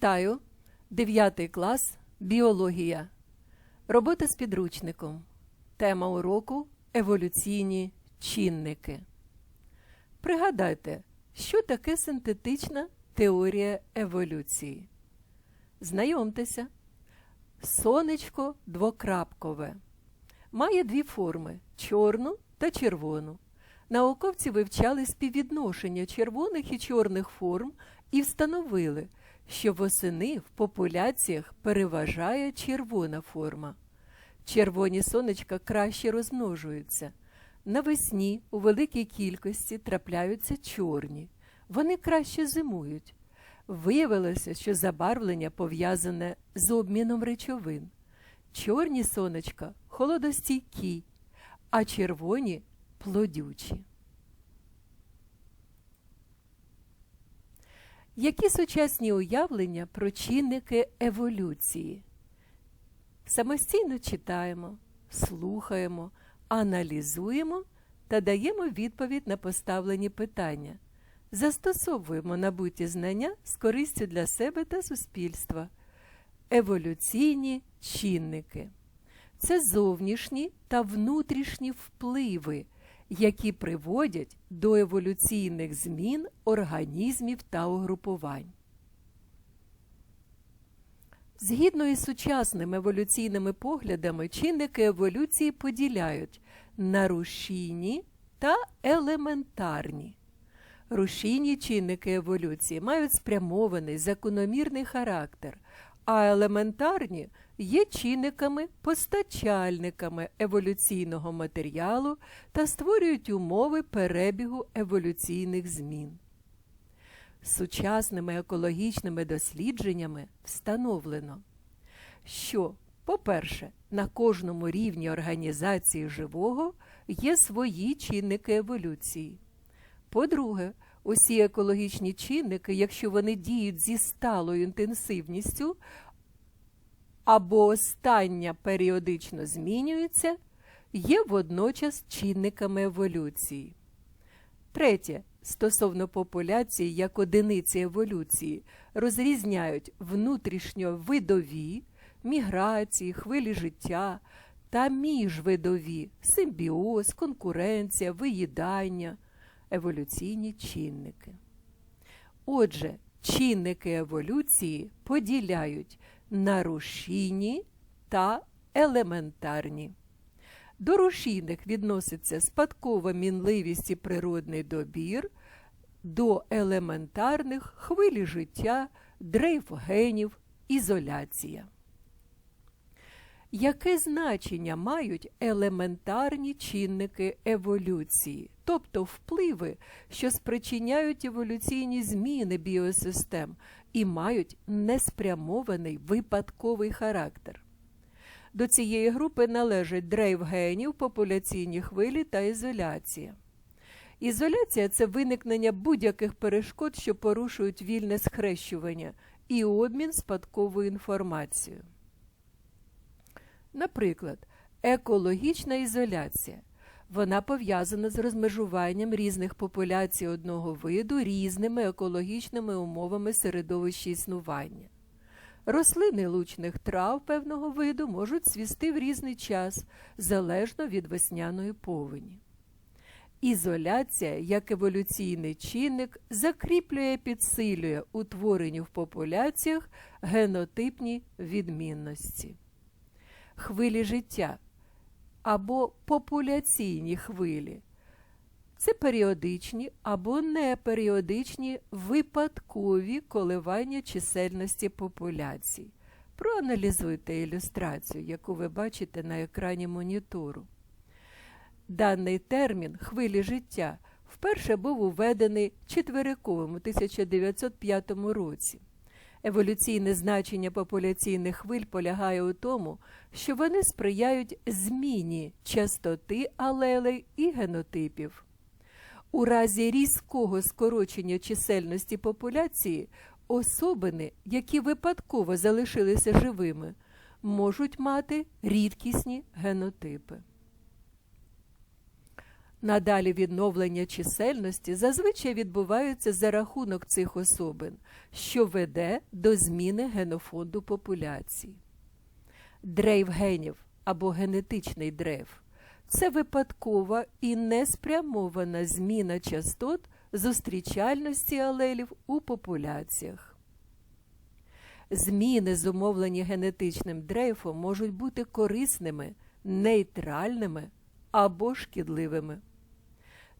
Вітаю! 9 клас Біологія. Робота з підручником. Тема уроку Еволюційні чинники. Пригадайте, що таке синтетична теорія еволюції. Знайомтеся. Сонечко двокрапкове. Має дві форми чорну та червону. Науковці вивчали співвідношення червоних і чорних форм і встановили, що восени в популяціях переважає червона форма. Червоні сонечка краще розмножуються. Навесні у великій кількості трапляються чорні. Вони краще зимують. Виявилося, що забарвлення пов'язане з обміном речовин. Чорні сонечка холодостійкі, а червоні плодючі. Які сучасні уявлення про чинники еволюції? Самостійно читаємо, слухаємо, аналізуємо та даємо відповідь на поставлені питання. Застосовуємо набуті знання з користю для себе та суспільства. Еволюційні чинники це зовнішні та внутрішні впливи, які приводять до еволюційних змін організмів та угрупувань. Згідно із сучасними еволюційними поглядами, чинники еволюції поділяють на рушійні та елементарні. Рушійні чинники еволюції мають спрямований закономірний характер, а елементарні є чинниками-постачальниками еволюційного матеріалу та створюють умови перебігу еволюційних змін. Сучасними екологічними дослідженнями встановлено, що, по-перше, на кожному рівні організації живого є свої чинники еволюції. По-друге, усі екологічні чинники, якщо вони діють зі сталою інтенсивністю або остання періодично змінюється, є водночас чинниками еволюції. Третє. Стосовно популяції як одиниці еволюції розрізняють внутрішньовидові, міграції, хвилі життя та міжвидові симбіоз, конкуренція, виїдання, еволюційні чинники. Отже, чинники еволюції поділяють на рушійні та елементарні. До рушійних відноситься спадкова мінливість і природний добір, до елементарних хвилі життя, дрейф генів, ізоляція. Яке значення мають елементарні чинники еволюції, тобто впливи, що спричиняють еволюційні зміни біосистем і мають неспрямований випадковий характер? До цієї групи належать дрейф генів, популяційні хвилі та ізоляція. Ізоляція це виникнення будь-яких перешкод, що порушують вільне схрещування і обмін спадковою інформацією. Наприклад, екологічна ізоляція. Вона пов'язана з розмежуванням різних популяцій одного виду різними екологічними умовами середовища існування. Рослини лучних трав певного виду можуть свісти в різний час, залежно від весняної повені. Ізоляція, як еволюційний чинник, закріплює підсилює утворені в популяціях генотипні відмінності. Хвилі життя або популяційні хвилі це періодичні або неперіодичні випадкові коливання чисельності популяцій. Проаналізуйте ілюстрацію, яку ви бачите на екрані монітору. Даний термін хвилі життя вперше був уведений Четвериковим у 1905 році. Еволюційне значення популяційних хвиль полягає у тому, що вони сприяють зміні частоти алелей і генотипів. У разі різкого скорочення чисельності популяції особини, які випадково залишилися живими, можуть мати рідкісні генотипи. Надалі відновлення чисельності зазвичай відбуваються за рахунок цих особин, що веде до зміни генофонду популяції. Дрейф генів або генетичний дрейф це випадкова і неспрямована зміна частот зустрічальності алелів у популяціях. Зміни, зумовлені генетичним дрейфом, можуть бути корисними, нейтральними або шкідливими.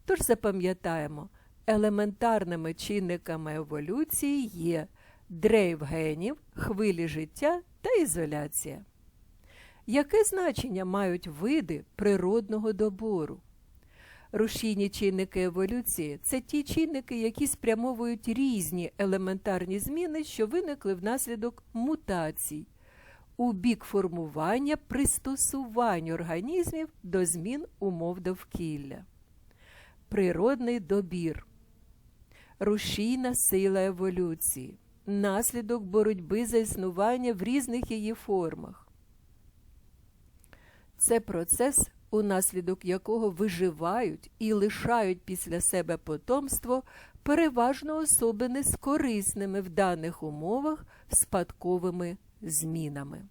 Тож запам'ятаємо, елементарними чинниками еволюції є дрейф генів, хвилі життя та ізоляція. Яке значення мають види природного добору? Рушійні чинники еволюції це ті чинники, які спрямовують різні елементарні зміни, що виникли внаслідок мутацій, у бік формування пристосувань організмів до змін умов довкілля. Природний добір, рушійна сила еволюції, наслідок боротьби за існування в різних її формах. Це процес, унаслідок якого виживають і лишають після себе потомство переважно особини з корисними в даних умовах спадковими змінами.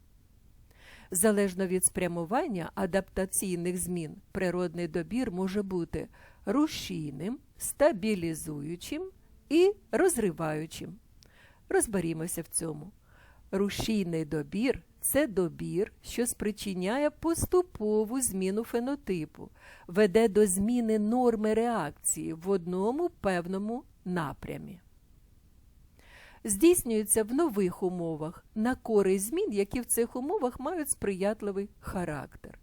Залежно від спрямування адаптаційних змін, природний добір може бути рушійним, стабілізуючим і розриваючим. Розберімося в цьому. Рушійний добір це добір, що спричиняє поступову зміну фенотипу, веде до зміни норми реакції в одному певному напрямі. Здійснюється в нових умовах на користь змін, які в цих умовах мають сприятливий характер.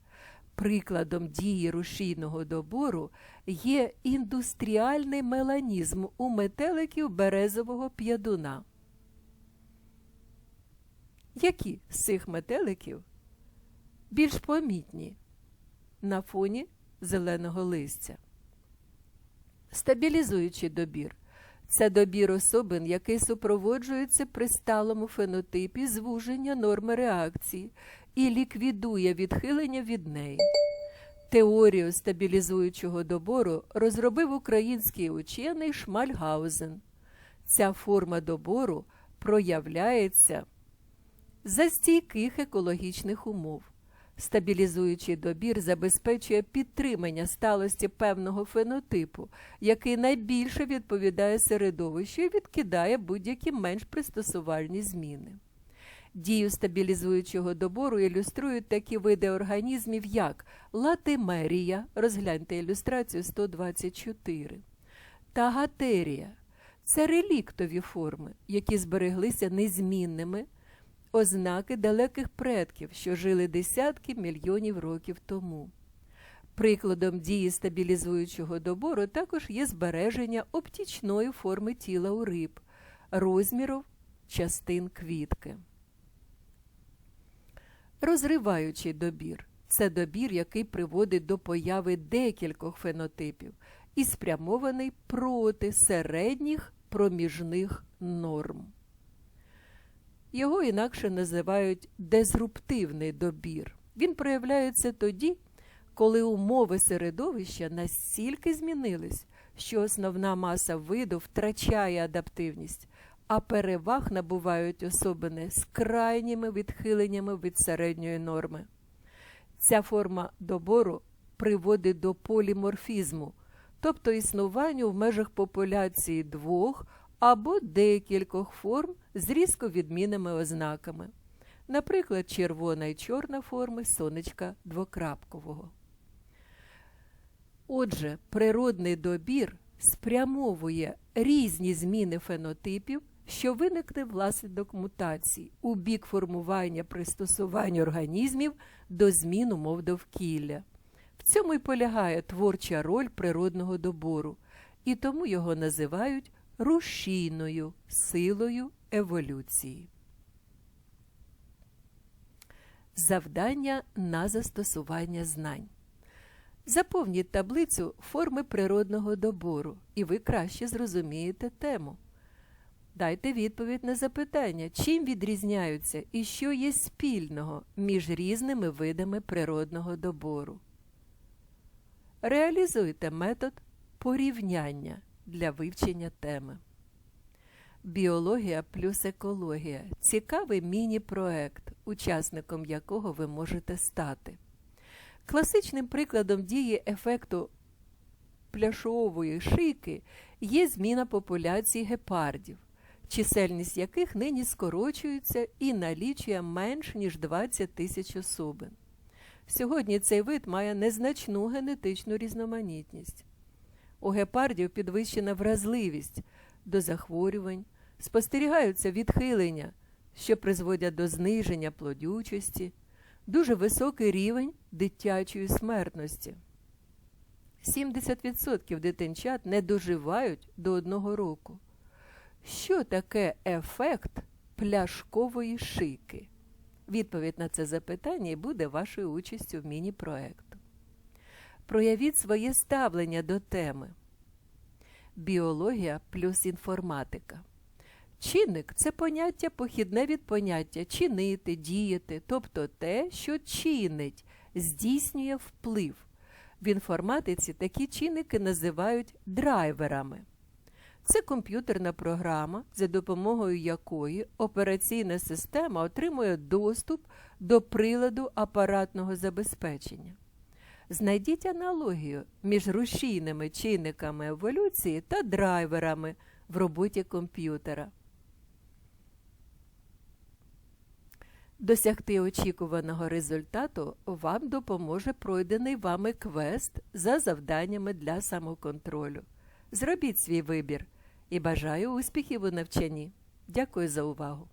Прикладом дії рушійного добору є індустріальний меланізм у метеликів березового п'ядуна. Які з цих метеликів більш помітні на фоні зеленого листя? Стабілізуючий добір це добір особин, який супроводжується при сталому фенотипі звуження норми реакції і ліквідує відхилення від неї. Теорію стабілізуючого добору розробив український учений Шмальгаузен. Ця форма добору проявляється за стійких екологічних умов. Стабілізуючий добір забезпечує підтримання сталості певного фенотипу, який найбільше відповідає середовищу і відкидає будь-які менш пристосувальні зміни. Дію стабілізуючого добору ілюструють такі види організмів, як латимерія, розгляньте ілюстрацію 124, та гатерія це реліктові форми, які збереглися незмінними ознаки далеких предків, що жили десятки мільйонів років тому. Прикладом дії стабілізуючого добору також є збереження оптічної форми тіла у риб, розмірів частин квітки. Розриваючий добір це добір, який приводить до появи декількох фенотипів і спрямований проти середніх проміжних норм. Його інакше називають дезруптивний добір. Він проявляється тоді, коли умови середовища настільки змінились, що основна маса виду втрачає адаптивність, а переваг набувають особини з крайніми відхиленнями від середньої норми. Ця форма добору приводить до поліморфізму, тобто існуванню в межах популяції двох або декількох форм з різко відмінними ознаками, наприклад, червона і чорна форми сонечка двокрапкового. Отже, природний добір спрямовує різні зміни фенотипів, що виникли внаслідок мутацій у бік формування пристосувань організмів до змін умов довкілля. В цьому й полягає творча роль природного добору, і тому його називають рушійною силою еволюції. Завдання на застосування знань. Заповніть таблицю форми природного добору, і ви краще зрозумієте тему. Дайте відповідь на запитання, чим відрізняються і що є спільного між різними видами природного добору. реалізуйте метод порівняння для вивчення теми. Біологія плюс екологія цікавий міні-проект, учасником якого ви можете стати. Класичним прикладом дії ефекту пляшової шийки є зміна популяції гепардів, чисельність яких нині скорочується і налічує менш ніж 20 тисяч особин. Сьогодні цей вид має незначну генетичну різноманітність. У гепардів підвищена вразливість до захворювань, спостерігаються відхилення, що призводять до зниження плодючості, дуже високий рівень дитячої смертності. 70% дитинчат не доживають до одного року. Що таке ефект пляшкової шийки? Відповідь на це запитання буде вашою участю в міні-проекту. Проявіть своє ставлення до теми. Біологія плюс інформатика. Чинник це поняття похідне від поняття чинити, діяти, тобто те, що чинить, здійснює вплив. В інформатиці такі чинники називають драйверами. Це комп'ютерна програма, за допомогою якої операційна система отримує доступ до приладу апаратного забезпечення. Знайдіть аналогію між рушійними чинниками еволюції та драйверами в роботі комп'ютера. Досягти очікуваного результату вам допоможе пройдений вами квест за завданнями для самоконтролю. Зробіть свій вибір і бажаю успіхів у навчанні. Дякую за увагу!